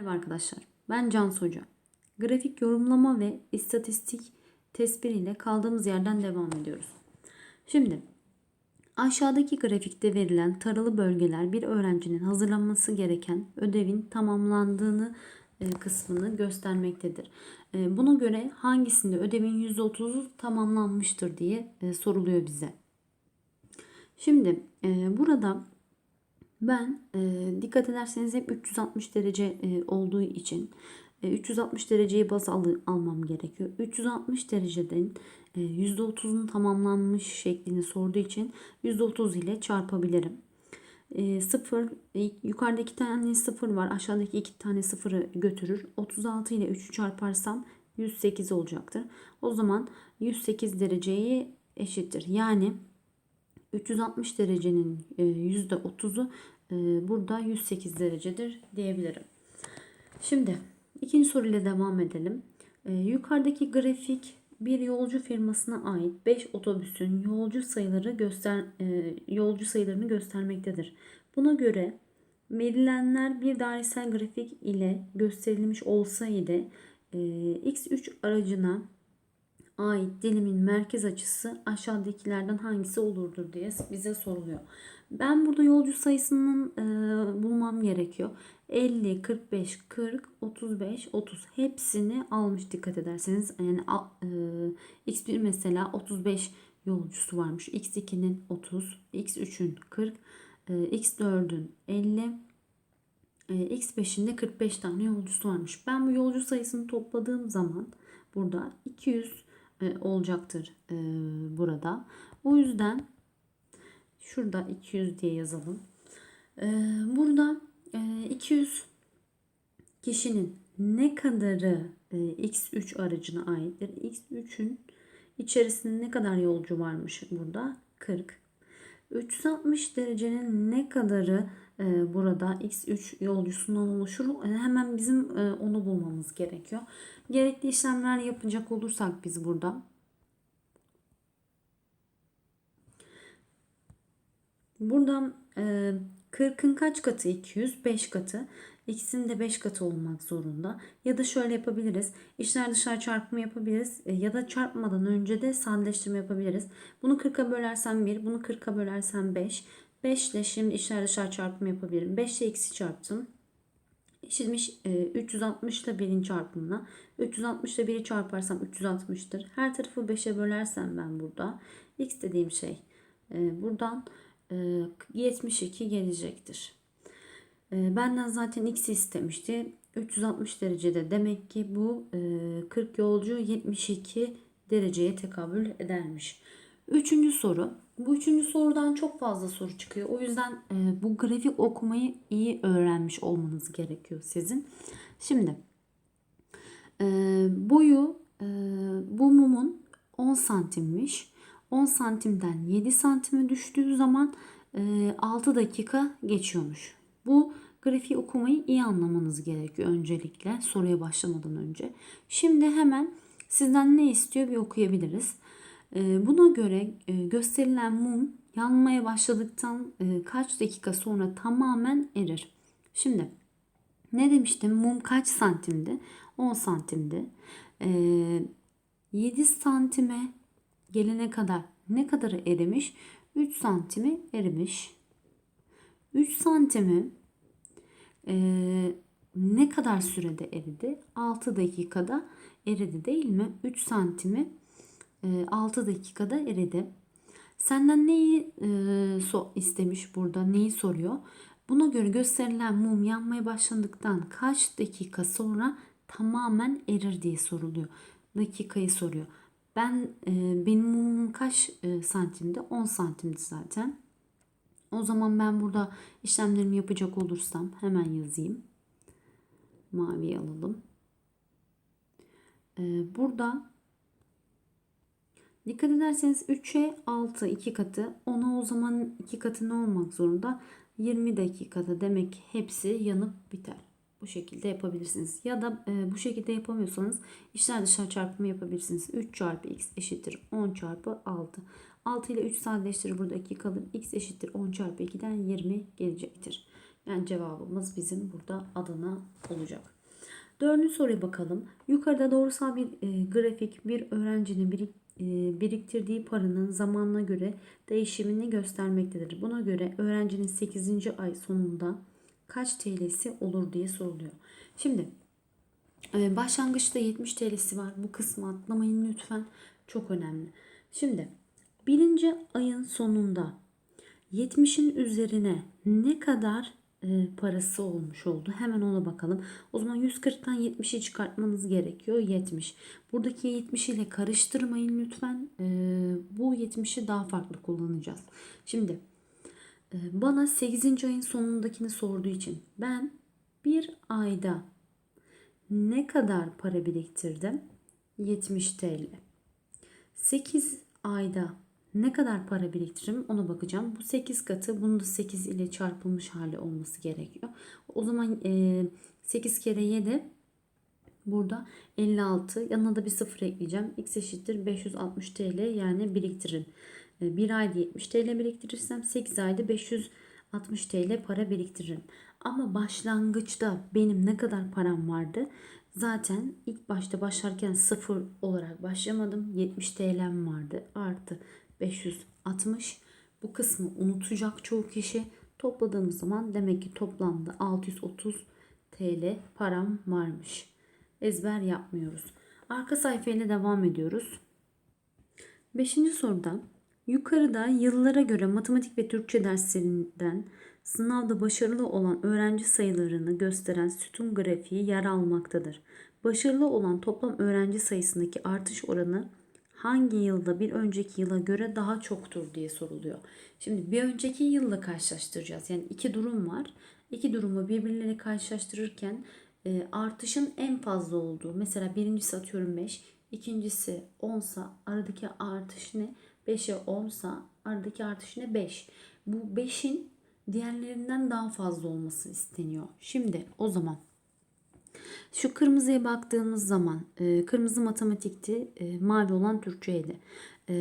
Merhaba arkadaşlar. Ben Cansu Hoca. Grafik yorumlama ve istatistik tespit kaldığımız yerden devam ediyoruz. Şimdi aşağıdaki grafikte verilen taralı bölgeler bir öğrencinin hazırlanması gereken ödevin tamamlandığını e, kısmını göstermektedir. E, Buna göre hangisinde ödevin %30'u tamamlanmıştır diye e, soruluyor bize. Şimdi burada ben e, dikkat ederseniz hep 360 derece e, olduğu için e, 360 dereceyi baz al, almam gerekiyor. 360 dereceden e, %30'un tamamlanmış şeklini sorduğu için %30 ile çarpabilirim. E, 0 e, yukarıda tane 0 var. Aşağıdaki iki tane 0'ı götürür. 36 ile 3'ü çarparsam 108 olacaktır. O zaman 108 dereceyi eşittir. Yani 360 derecenin %30'u e, burada 108 derecedir diyebilirim. Şimdi ikinci soruyla devam edelim. E, yukarıdaki grafik bir yolcu firmasına ait 5 otobüsün yolcu sayıları göster e, yolcu sayılarını göstermektedir. Buna göre verilenler bir dairesel grafik ile gösterilmiş olsaydı X3 aracına ait dilimin merkez açısı aşağıdakilerden hangisi olurdur diye bize soruluyor. Ben burada yolcu sayısının e, bulmam gerekiyor. 50, 45, 40, 35, 30 hepsini almış dikkat ederseniz. Yani e, X1 mesela 35 yolcusu varmış. X2'nin 30, X3'ün 40, e, X4'ün 50, e, X5'in de 45 tane yolcusu varmış. Ben bu yolcu sayısını topladığım zaman burada 200 e, olacaktır e, burada. O yüzden şurada 200 diye yazalım. E, burada 200 kişinin ne kadarı X3 aracına aittir? X3'ün içerisinde ne kadar yolcu varmış burada? 40. 360 derecenin ne kadarı burada x3 yolcusundan oluşur? Hemen bizim onu bulmamız gerekiyor. Gerekli işlemler yapacak olursak biz burada Buradan 40'ın kaç katı 200? 5 katı. İkisinin de 5 katı olmak zorunda. Ya da şöyle yapabiliriz. İçler dışlar çarpımı yapabiliriz. Ya da çarpmadan önce de sadeleştirme yapabiliriz. Bunu 40'a bölersem 1, bunu 40'a bölersem 5. 5 ile şimdi içler dışlar çarpımı yapabilirim. 5 ile x'i çarptım. Eşitmiş 360 ile 1'in çarpımına. 360 ile 1'i çarparsam 360'tır. Her tarafı 5'e bölersem ben burada. X dediğim şey buradan 72 gelecektir. Benden zaten X'i istemişti. 360 derecede demek ki bu 40 yolcu 72 dereceye tekabül edermiş. Üçüncü soru. Bu üçüncü sorudan çok fazla soru çıkıyor. O yüzden e, bu grafik okumayı iyi öğrenmiş olmanız gerekiyor sizin. Şimdi e, boyu e, bu mumun 10 santimmiş. 10 santimden 7 santime düştüğü zaman e, 6 dakika geçiyormuş. Bu grafiği okumayı iyi anlamanız gerekiyor öncelikle soruya başlamadan önce. Şimdi hemen sizden ne istiyor bir okuyabiliriz. Ee, buna göre e, gösterilen mum yanmaya başladıktan e, kaç dakika sonra tamamen erir. Şimdi ne demiştim? Mum kaç santimdi? 10 santimdi. 7 santime gelene kadar ne kadarı erimiş? 3 santimi erimiş. 3 santimi e, ne kadar sürede eridi? 6 dakikada eridi değil mi? 3 santimi 6 dakikada eridi. Senden neyi e, so istemiş burada? Neyi soruyor? Buna göre gösterilen mum yanmaya başladıktan kaç dakika sonra tamamen erir diye soruluyor. Dakikayı soruyor. Ben e, benim mumum kaç e, santimde? 10 santimdi zaten. O zaman ben burada işlemlerimi yapacak olursam hemen yazayım. Mavi alalım. E, burada Dikkat ederseniz 3'e 6 2 katı. Ona o zaman 2 katı ne olmak zorunda? 20 dakikada demek hepsi yanıp biter. Bu şekilde yapabilirsiniz. Ya da e, bu şekilde yapamıyorsanız içler dışarı çarpımı yapabilirsiniz. 3 çarpı x eşittir 10 çarpı 6. 6 ile 3 sadeleştirir burada 2 kalır. x eşittir 10 çarpı 2'den 20 gelecektir. Yani cevabımız bizim burada Adana olacak. Dördüncü soruya bakalım. Yukarıda doğrusal bir e, grafik bir öğrencinin birik, biriktirdiği paranın zamanına göre değişimini göstermektedir. Buna göre öğrencinin 8. ay sonunda kaç TL'si olur diye soruluyor. Şimdi e, başlangıçta 70 TL'si var. Bu kısmı atlamayın lütfen. Çok önemli. Şimdi birinci ayın sonunda 70'in üzerine ne kadar e, parası olmuş oldu? Hemen ona bakalım. O zaman 140'tan 70'i çıkartmanız gerekiyor. 70. Buradaki 70 ile karıştırmayın lütfen. E, bu 70'i daha farklı kullanacağız. Şimdi e, bana 8. ayın sonundakini sorduğu için ben bir ayda ne kadar para biriktirdim? 70 TL. 8 ayda ne kadar para biriktiririm ona bakacağım. Bu 8 katı bunu da 8 ile çarpılmış hali olması gerekiyor. O zaman e, 8 kere 7 burada 56 yanına da bir sıfır ekleyeceğim. X eşittir 560 TL yani biriktiririm. E, bir ayda 70 TL biriktirirsem 8 ayda 560 TL para biriktiririm. Ama başlangıçta benim ne kadar param vardı? Zaten ilk başta başlarken sıfır olarak başlamadım. 70 TL'm vardı. Artı 560. Bu kısmı unutacak çoğu kişi. Topladığımız zaman demek ki toplamda 630 TL param varmış. Ezber yapmıyoruz. Arka sayfayla devam ediyoruz. Beşinci soruda yukarıda yıllara göre matematik ve Türkçe derslerinden sınavda başarılı olan öğrenci sayılarını gösteren sütun grafiği yer almaktadır. Başarılı olan toplam öğrenci sayısındaki artış oranı hangi yılda bir önceki yıla göre daha çoktur diye soruluyor. Şimdi bir önceki yılla karşılaştıracağız. Yani iki durum var. İki durumu birbirleriyle karşılaştırırken e, artışın en fazla olduğu. Mesela birincisi atıyorum 5, ikincisi 10 sa aradaki artış ne? 5'e 10 sa aradaki artış ne? 5. Bu 5'in diğerlerinden daha fazla olması isteniyor. Şimdi o zaman şu kırmızıya baktığımız zaman e, kırmızı matematikti, e, mavi olan Türkçeydi. E,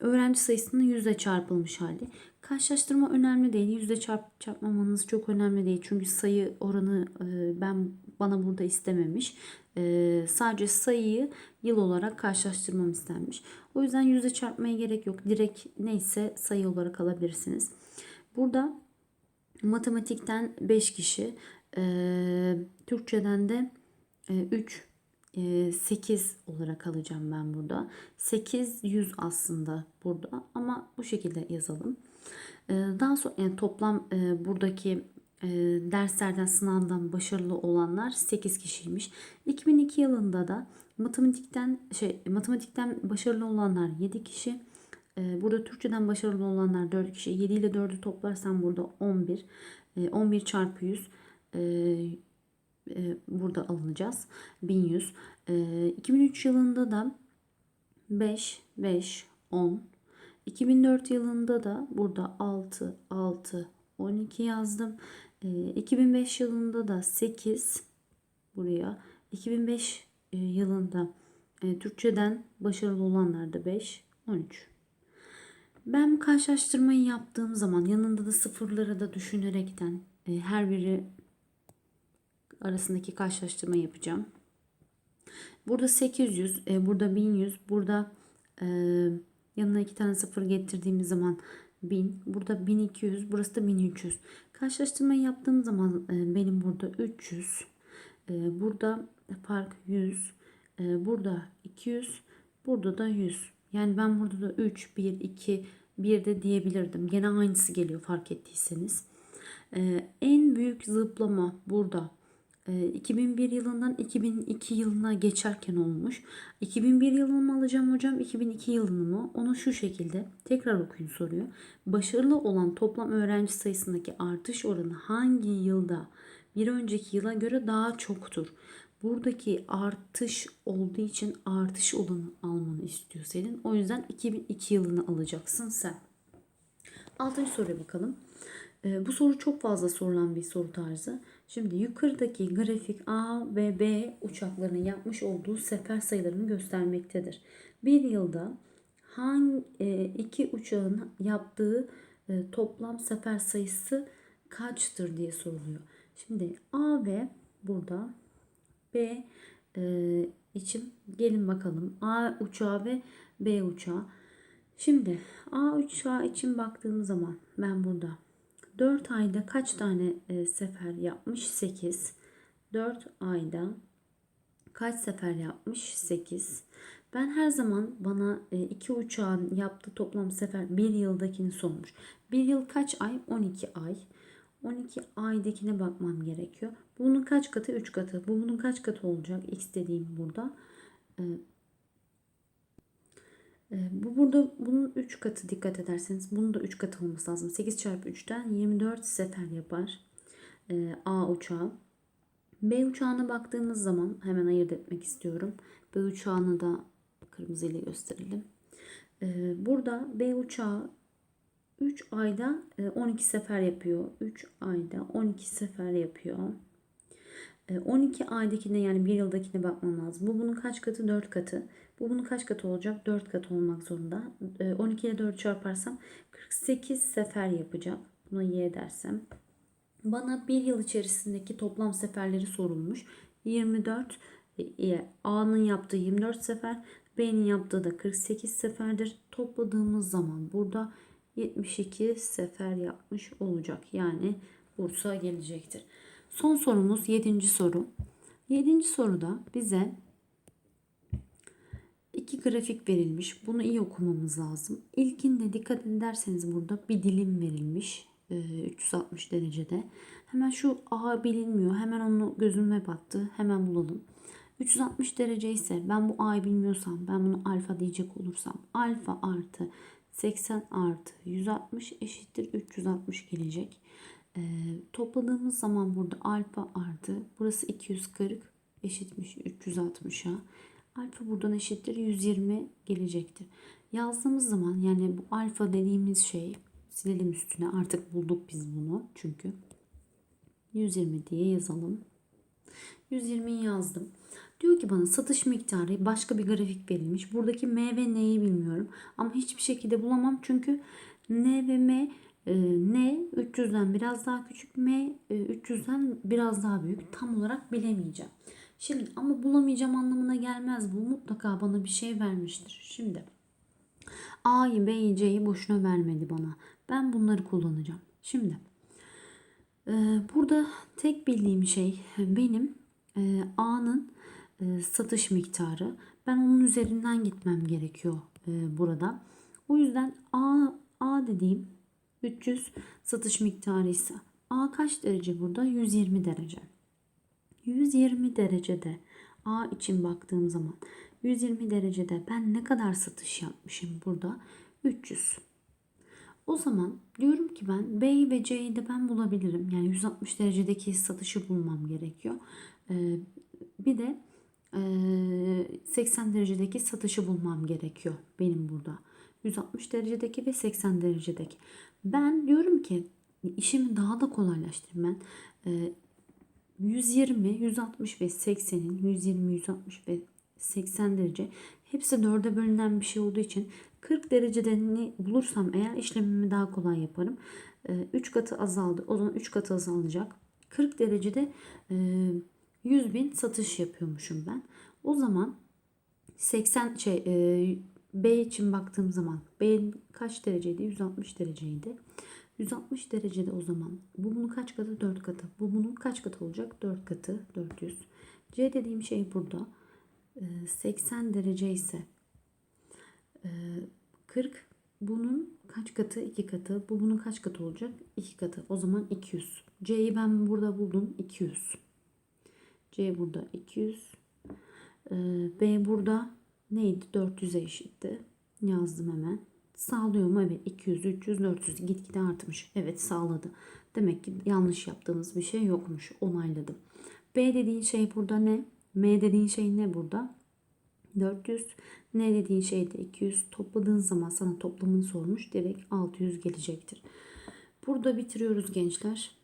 öğrenci sayısının yüzde çarpılmış hali. Karşılaştırma önemli değil. Yüzde çarp, çarpmamanız çok önemli değil. Çünkü sayı oranı e, ben bana burada istememiş. E, sadece sayıyı yıl olarak karşılaştırmam istenmiş. O yüzden yüzde çarpmaya gerek yok. Direkt neyse sayı olarak alabilirsiniz. Burada matematikten 5 kişi, e, Türkçeden de 3 e, 8 e, olarak alacağım ben burada. 800 aslında burada ama bu şekilde yazalım. E, daha sonra yani toplam buradaki derslerden sınavdan başarılı olanlar 8 kişiymiş. 2002 yılında da matematikten şey matematikten başarılı olanlar 7 kişi. Burada Türkçeden başarılı olanlar 4 kişi. 7 ile 4'ü toplarsam burada 11. 11 çarpı 100 e, burada alınacağız. 1100. E, 2003 yılında da 5, 5, 10. 2004 yılında da burada 6, 6, 12 yazdım. E, 2005 yılında da 8 buraya. 2005 e, yılında e, Türkçeden başarılı olanlar da 5, 13. Ben karşılaştırmayı yaptığım zaman yanında da sıfırları da düşünerekten e, her biri arasındaki karşılaştırma yapacağım. Burada 800, e, burada 1100, burada e, yanına iki tane sıfır getirdiğimiz zaman 1000, burada 1200, burası da 1300. Karşılaştırmayı yaptığım zaman e, benim burada 300, e, burada fark 100, e, burada 200, burada da 100. Yani ben burada da 3, 1, 2, 1 de diyebilirdim. Gene aynısı geliyor fark ettiyseniz. Ee, en büyük zıplama burada 2001 ee, yılından 2002 yılına geçerken olmuş. 2001 yılını mı alacağım hocam 2002 yılını mı? Onu şu şekilde tekrar okuyun soruyor. Başarılı olan toplam öğrenci sayısındaki artış oranı hangi yılda bir önceki yıla göre daha çoktur? Buradaki artış olduğu için artış olanı almanı istiyor senin. O yüzden 2002 yılını alacaksın sen. Altıncı soruya bakalım. Ee, bu soru çok fazla sorulan bir soru tarzı. Şimdi yukarıdaki grafik A ve B uçaklarının yapmış olduğu sefer sayılarını göstermektedir. Bir yılda hangi e, iki uçağın yaptığı e, toplam sefer sayısı kaçtır diye soruluyor. Şimdi A ve burada B e, için gelin bakalım. A uçağı ve B uçağı. Şimdi A uçağı için baktığım zaman ben burada 4 ayda kaç tane e, sefer yapmış? 8. 4 ayda kaç sefer yapmış? 8. Ben her zaman bana e, iki uçağın yaptığı toplam sefer bir yıldakini sormuş. Bir yıl kaç ay? 12 ay. 12 aydakine bakmam gerekiyor. Bunun kaç katı? 3 katı. Bu bunun kaç katı olacak? X dediğim burada. E, bu burada bunun 3 katı dikkat ederseniz. Bunun da 3 katı olması lazım. 8 çarpı 3'ten 24 sefer yapar. E, A uçağı. B uçağına baktığımız zaman hemen ayırt etmek istiyorum. B uçağını da kırmızı ile gösterelim. E, burada B uçağı 3 ayda e, 12 sefer yapıyor. 3 ayda 12 sefer yapıyor. E, 12 aydakine yani bir yıldakine bakmam lazım. Bu bunun kaç katı? 4 katı. Bu bunun kaç katı olacak? 4 katı olmak zorunda. E, 12 ile 4 çarparsam 48 sefer yapacak. Buna y dersem. Bana bir yıl içerisindeki toplam seferleri sorulmuş. 24 e, A'nın yaptığı 24 sefer, B'nin yaptığı da 48 seferdir. Topladığımız zaman burada 72 sefer yapmış olacak. Yani Bursa gelecektir. Son sorumuz 7. soru. 7. soruda bize iki grafik verilmiş. Bunu iyi okumamız lazım. İlkinde dikkat ederseniz burada bir dilim verilmiş. 360 derecede. Hemen şu A bilinmiyor. Hemen onu gözüme battı. Hemen bulalım. 360 derece ise ben bu A'yı bilmiyorsam ben bunu alfa diyecek olursam alfa artı 80 artı 160 eşittir 360 gelecek. Ee, topladığımız zaman burada alfa artı burası 240 eşitmiş 360'a. Alfa buradan eşittir 120 gelecektir. Yazdığımız zaman yani bu alfa dediğimiz şey silelim üstüne artık bulduk biz bunu çünkü. 120 diye yazalım. 120'yi yazdım. Diyor ki bana satış miktarı başka bir grafik verilmiş. Buradaki M ve N'yi bilmiyorum. Ama hiçbir şekilde bulamam. Çünkü N ve M e, N 300'den biraz daha küçük. M e, 300'den biraz daha büyük. Tam olarak bilemeyeceğim. Şimdi ama bulamayacağım anlamına gelmez. Bu mutlaka bana bir şey vermiştir. Şimdi A'yı, B'yi, C'yi boşuna vermedi bana. Ben bunları kullanacağım. Şimdi e, burada tek bildiğim şey benim e, A'nın e, satış miktarı. Ben onun üzerinden gitmem gerekiyor burada. O yüzden A, A dediğim 300 satış miktarı ise A kaç derece burada? 120 derece. 120 derecede A için baktığım zaman 120 derecede ben ne kadar satış yapmışım burada? 300. O zaman diyorum ki ben B ve C'yi de ben bulabilirim. Yani 160 derecedeki satışı bulmam gerekiyor. Ee, bir de 80 derecedeki satışı bulmam gerekiyor benim burada. 160 derecedeki ve 80 derecedeki. Ben diyorum ki işimi daha da kolaylaştırayım ben. 120, 160 ve 80'in 120, 160 ve 80 derece hepsi 4'e bölünen bir şey olduğu için 40 dereceden bulursam eğer işlemimi daha kolay yaparım. 3 katı azaldı. O zaman 3 katı azalacak. 40 derecede 100 bin satış yapıyormuşum ben. O zaman 80 şey e, B için baktığım zaman B kaç dereceydi? 160 dereceydi. 160 derecede o zaman bu bunun kaç katı? 4 katı. Bu bunun kaç katı olacak? 4 katı 400. C dediğim şey burada. E, 80 derece ise e, 40 bunun kaç katı? 2 katı. Bu bunun kaç katı olacak? 2 katı. O zaman 200. C'yi ben burada buldum. 200. C burada 200. Ee, B burada neydi? 400'e eşitti. Yazdım hemen. Sağlıyor mu? Evet 200, 300, 400 gitgide artmış. Evet sağladı. Demek ki yanlış yaptığımız bir şey yokmuş. Onayladım. B dediğin şey burada ne? M dediğin şey ne burada? 400. N dediğin şey de 200. Topladığın zaman sana toplamını sormuş. Direkt 600 gelecektir. Burada bitiriyoruz gençler.